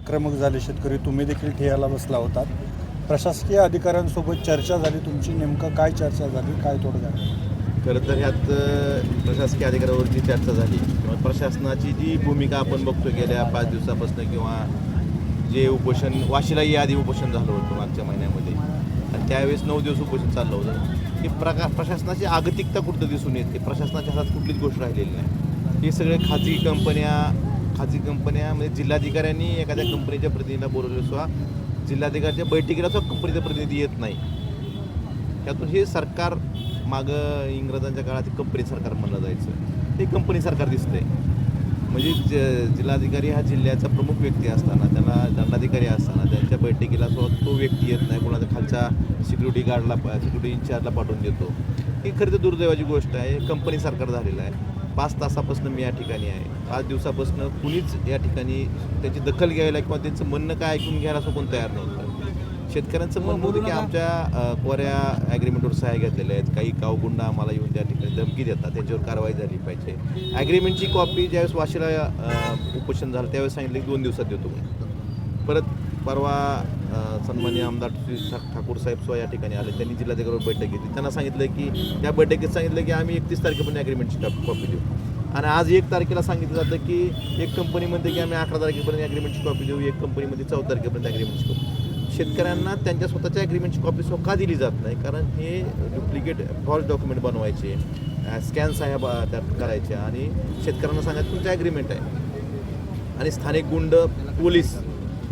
आक्रमक झाले शेतकरी तुम्ही देखील ठेयाला बसला होता प्रशासकीय अधिकाऱ्यांसोबत चर्चा झाली. तुमची नेमकं काय चर्चा झाली? काय तोडगा खरं तर ह्यात प्रशासकीय अधिकाऱ्यावरची चर्चा झाली. किंवा प्रशासनाची जी भूमिका आपण बघतो गेल्या पाच दिवसापासून किंवा जे उपोषण वाशीलाही आधी उपोषण झालं होतं मागच्या महिन्यामध्ये. आणि त्यावेळेस नऊ दिवस उपोषण चाललं होतं. की प्रका प्रशासनाची आगतिकता कुठं दिसून येते? प्रशासनाच्या हातात कुठलीच गोष्ट राहिलेली नाही. हे सगळे खाजगी कंपन्या खाजगी कंपन्या म्हणजे जिल्हाधिकाऱ्यांनी एखाद्या कंपनीच्या प्रतिनिधीला बोलवले सुद्धा जिल्हाधिकाऱ्याच्या बैठकीला सुद्धा कंपनीचा प्रतिनिधी येत नाही. त्यातून हे सरकार मागं इंग्रजांच्या काळात कंपनी सरकार म्हणलं जायचं. हे कंपनी सरकार दिसतंय. म्हणजे ज- जिल्हाधिकारी हा जिल्ह्याचा प्रमुख व्यक्ती असताना त्यांना दंडाधिकारी असताना त्यांच्या बैठकीला सुद्धा तो व्यक्ती येत नाही. कोणाचा खालच्या सिक्युरिटी गार्डला सिक्युरिटी इन्चार्जला पाठवून देतो. ही खरं तर दुर्दैवाची गोष्ट आहे. कंपनी सरकार झालेलं आहे. पाच तासापासून मी या ठिकाणी आहे. पाच दिवसापासून कुणीच या ठिकाणी त्याची दखल घ्यायला किंवा त्यांचं म्हणणं काय ऐकून घ्यायला असं कोण तयार नव्हतं. शेतकऱ्यांचं म्हणणं होतं की आमच्या कोऱ्या ॲग्रीमेंटवर सह्या घेतलेल्या आहेत. काही कावगुंड आम्हाला येऊन त्या ठिकाणी धमकी देतात. त्यांच्यावर कारवाई झाली पाहिजे. ॲग्रीमेंटची कॉपी ज्यावेळेस वाशीला उपोषण झालं त्यावेळेस सांगितलं की दोन दिवसात देतो परत परवा अ, सन्माननीय आमदार श्री ठाकूर साहेब सुद्धा या ठिकाणी आले. त्यांनी जिल्हाधिकाऱ्यावर बैठक घेतली. त्यांना सांगितलं की त्या बैठकीत सांगितलं की आम्ही एकतीस तारखेपर्यंत ॲग्रीमेंटची कॉपी देऊ. आणि आज एक तारखेला सांगितलं जातं की एक कंपनी म्हणते की आम्ही अकरा तारखेपर्यंत ॲग्रीमेंटची कॉपी देऊ एक कंपनीमध्ये चौदा तारखेपर्यंत ॲग्रीमेंटची कॉपी शेतकऱ्यांना त्यांच्या स्वतःच्या ॲग्रीमेंटची कॉपी सो का दिली जात नाही कारण हे डुप्लिकेट फॉल्स डॉक्युमेंट बनवायचे स्कॅन साहेब त्यात करायचे आणि शेतकऱ्यांना सांगायचं तुमचं ॲग्रीमेंट आहे. आणि स्थानिक गुंड पोलीस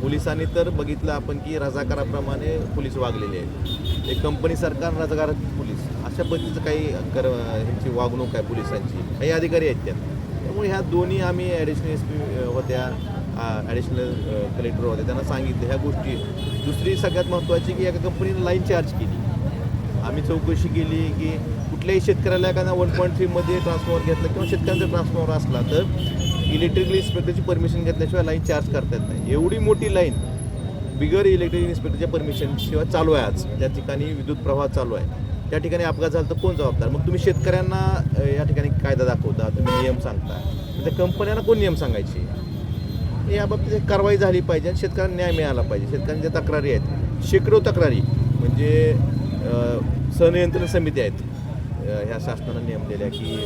पोलिसांनी तर बघितलं आपण की रजाकाराप्रमाणे पोलीस वागलेले आहेत. एक कंपनी सरकार रजाकार पोलीस अशा पद्धतीचं काही कर ह्यांची वागणूक आहे पोलिसांची. काही अधिकारी आहेत त्यात. त्यामुळे ह्या दोन्ही आम्ही ॲडिशनल एस पी होत्या ॲडिशनल कलेक्टर होते त्यांना सांगितलं ह्या गोष्टी. दुसरी सगळ्यात महत्त्वाची की एका कंपनीनं लाईन चार्ज केली. आम्ही चौकशी केली की कुठल्याही शेतकऱ्याला एखादा वन पॉईंट थ्रीमध्ये ट्रान्सफॉर्मर घेतलं किंवा शेतकऱ्यांचा ट्रान्सफॉर्मर असला तर इलेक्ट्रिकल इन्स्पेक्टरची परमिशन घेतल्याशिवाय लाईन चार्ज करता येत नाही. एवढी मोठी लाईन बिगर इलेक्ट्रिक इन्स्पेक्टरच्या परमिशनशिवाय चालू आहे आज. त्या ठिकाणी विद्युत प्रवाह चालू आहे. त्या ठिकाणी अपघात झाला तर कोण जबाबदार? मग तुम्ही शेतकऱ्यांना या ठिकाणी कायदा दाखवता तुम्ही नियम सांगता. त्या कंपन्यांना कोण नियम सांगायचे? याबाबतीत कारवाई झाली पाहिजे आणि शेतकऱ्यांना न्याय मिळाला पाहिजे. शेतकऱ्यांच्या तक्रारी आहेत शेकडो तक्रारी म्हणजे सनियंत्रण सहनियंत्रण समिती आहेत. ह्या शासनानं नेमलेल्या की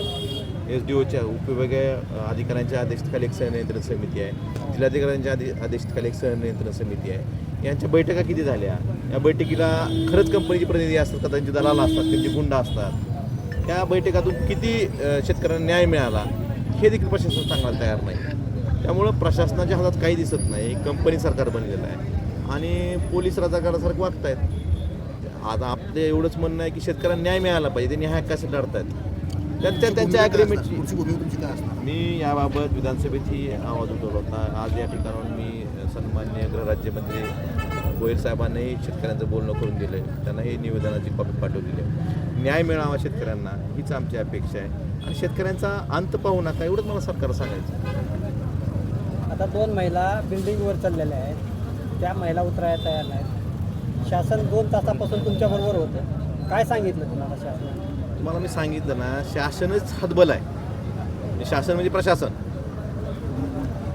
एस डी ओच्या उपविभागीय अधिकाऱ्यांच्या अध्यक्षतेखाली एक सहनियंत्रण समिती आहे. जिल्हाधिकाऱ्यांच्या आधी अध्यक्षतेखाली एक सहनियंत्रण समिती आहे. यांच्या बैठका किती झाल्या? या बैठकीला खरंच कंपनीचे प्रतिनिधी असतात का? त्यांचे दलाल असतात त्यांचे गुंड असतात? त्या बैठकातून किती शेतकऱ्यांना न्याय मिळाला? हे देखील प्रशासन सांगायला तयार नाही. त्यामुळं प्रशासनाच्या हातात काही दिसत नाही. कंपनी सरकार बनलेलं आहे. आणि पोलीस राजाकारासारखं वागत आहेत आता आपलं एवढंच म्हणणं आहे की शेतकऱ्यांना न्याय मिळाला पाहिजे. ते न्याय कसे आहेत त्यांच्या त्यांच्या ॲग्रीमेंटची मी याबाबत विधानसभेतही आवाज उठवला होता. आज या ठिकाणाहून मी सन्मान्य गृहराज्यमंत्री गोयल साहेबांनाही शेतकऱ्यांचं बोलणं करून दिलं त्यांना हे निवेदनाची कॉपी पाठवलेली आहे न्याय मिळावा शेतकऱ्यांना हीच आमची अपेक्षा आहे. आणि शेतकऱ्यांचा अंत पाहू नका एवढंच मला सरकारला सांगायचं आता दोन महिला बिल्डिंगवर चाललेल्या आहेत. त्या महिला उतरायला तयार नाहीत. शासन दोन तासापासून तुमच्याबरोबर होतं. काय सांगितलं तुम्हाला शासनाने? तुम्हाला मी सांगितलं ना शासनच हातबल आहे. शासन म्हणजे प्रशासन.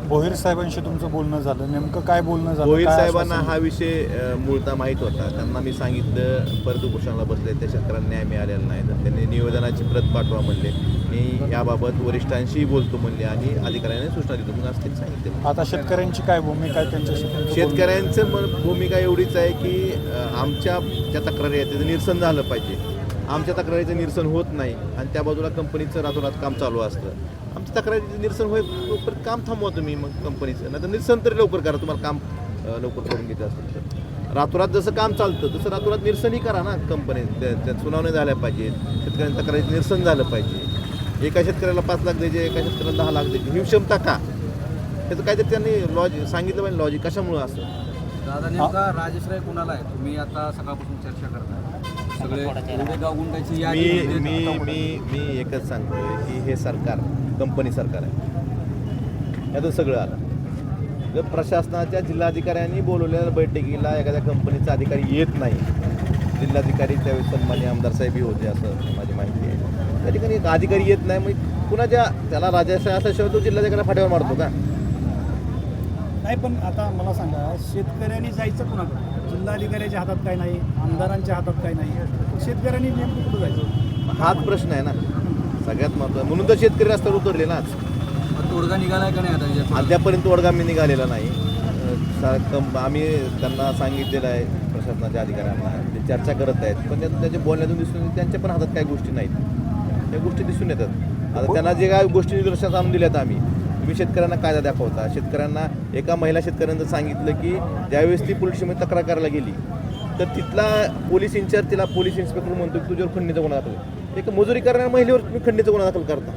भोईर साहेबांशी तुमचं बोलणं झालं. नेमकं काय बोलणं झालं? काय साहेबांना? हा विषय मूळता माहीत होता. त्यांना मी सांगितलं परत उपोषणाला बसले त्या शेतकऱ्यांना न्याय मिळालेला नाही. तर त्यांनी निवेदनाची प्रत पाठवा म्हणले. मी याबाबत वरिष्ठांशी बोलतो म्हणले आणि अधिकाऱ्यांनी सूचना देतो मग असं त्यांनी सांगितलं. आता शेतकऱ्यांची काय भूमिका आहे त्यांच्याशी? शेतकऱ्यांचं भूमिका एवढीच आहे की आमच्या ज्या तक्रारी आहेत त्याचं निरसन झालं पाहिजे. आमच्या तक्रारीचं निरसन होत नाही आणि त्या बाजूला कंपनीचं रातोरात काम चालू असतं. आमच्या तक्रारीचं निरसन होईल लवकर काम थांबवा तुम्ही मग कंपनीचं. नाही तर निरसन तरी लवकर करा तुम्हाला काम लवकर करून घेतलं असेल तर. रातोरात जसं काम चालतं तसं रातोरात निरसनही करा ना कंपनी. त्यात सुनावण्या झाल्या पाहिजेत शेतकऱ्यांच्या तक्रारीचं निरसन झालं पाहिजे. एका शेतकऱ्याला पाच लाख द्यायचे एका शेतकऱ्याला दहा लाख द्यायचे ही क्षमता का? त्याचं काहीतरी त्यांनी लॉजिक सांगितलं पाहिजे लॉजिक कशामुळं असं? दादा नेमका राजेश्राय कोणाला आहे? तुम्ही आता सकाळपासून चर्चा करताय. सगळे यादी मी म्हणजे मी मी मी एकच सांगतोय की हे सरकार कंपनी सरकार आहे. यातून सगळं आलं. जर प्रशासनाच्या जिल्हाधिकाऱ्यांनी बोलवलेल्या बैठकीला एखाद्या कंपनीचा अधिकारी येत नाही जिल्हाधिकारी त्यावेळेस सन्मान्य आमदार साहेबही होते असं माझी माहिती आहे. त्या ठिकाणी अधिकारी येत नाही मग कुणाच्या त्याला राजाशाही असल्याशिवाय तो जिल्हाधिकारी फाट्यावर मारतो का? नाही पण आता मला सांगा शेतकऱ्यांनी जायचं कुणाकडे? जिल्हाधिकाऱ्याच्या हातात काय नाही आमदारांच्या हातात काय नाही. शेतकऱ्यांनी नेमकं कुठं जायचं? हाच प्रश्न आहे ना. सगळ्यात महत्त्वाचा. म्हणून तर शेतकरी रस्त्यावर उतरले ना आज. तोडगा निघालाय का नाही आता? अद्यापर्यंत वडगामी निघालेला नाही. आम्ही त्यांना सांगितलेलं आहे प्रशासनाच्या अधिकाऱ्यांना ते चर्चा करत आहेत. पण त्याच्या बोलण्यातून दिसून येतं त्यांच्या पण हातात काही गोष्टी नाहीत. त्या गोष्टी दिसून येतात. आता त्यांना जे काय गोष्टी निदर्शनास आणून दिल्यात आम्ही. तुम्ही शेतकऱ्यांना कायदा दाखवता. शेतकऱ्यांना एका महिला शेतकऱ्यांचं सांगितलं की ज्यावेळेस ती पोलीस तक्रार करायला गेली तर तिथला पोलीस इन्चार्ज तिला पोलीस इन्स्पेक्टर म्हणतो की तुझ्यावर खंडणीचा गुन्हा दाखल एक मजुरी करणाऱ्या महिलेवर तुम्ही खंडणीचा गुन्हा दाखल करता.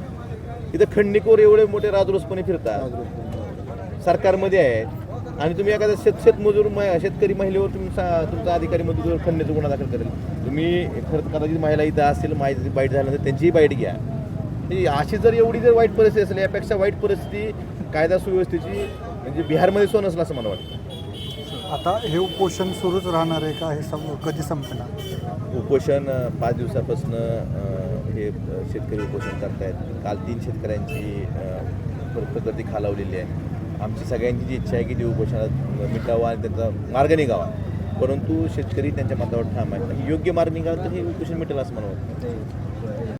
इथं खंडणीकोर एवढे मोठे राजरोसपणे फिरतात. सरकारमध्ये आहेत. आणि तुम्ही एखाद्या शेत शेतमजूर म- शेतकरी महिलेवर तुम्ही सा- तुमचा अधिकारी मजूर खंडणीचा गुन्हा दाखल करेल. तुम्ही खरं कदाचित महिला इथं असेल माहिती बाईट झाल्यानंतर त्यांचीही बाईट घ्या. ही अशी जर एवढी जर वाईट परिस्थिती असेल यापेक्षा वाईट परिस्थिती कायदा सुव्यवस्थेची म्हणजे बिहारमध्ये सोन असलं असं मला वाटतं. आता हे उपोषण सुरूच राहणार आहे का? हे सम कधी संपणार? उपोषण पाच दिवसापासून हे शेतकरी उपोषण करतायत. काल तीन शेतकऱ्यांची अ, प्र- प्रकृती खालावलेली आहे. आमची सगळ्यांची जी इच्छा आहे की ते उपोषणात मिटावं आणि त्यांचा मार्ग निघावा. परंतु शेतकरी त्यांच्या मतावर ठाम आहे. योग्य मार्ग निघाला तर हे उपोषण मिटेल असं मला वाटतं.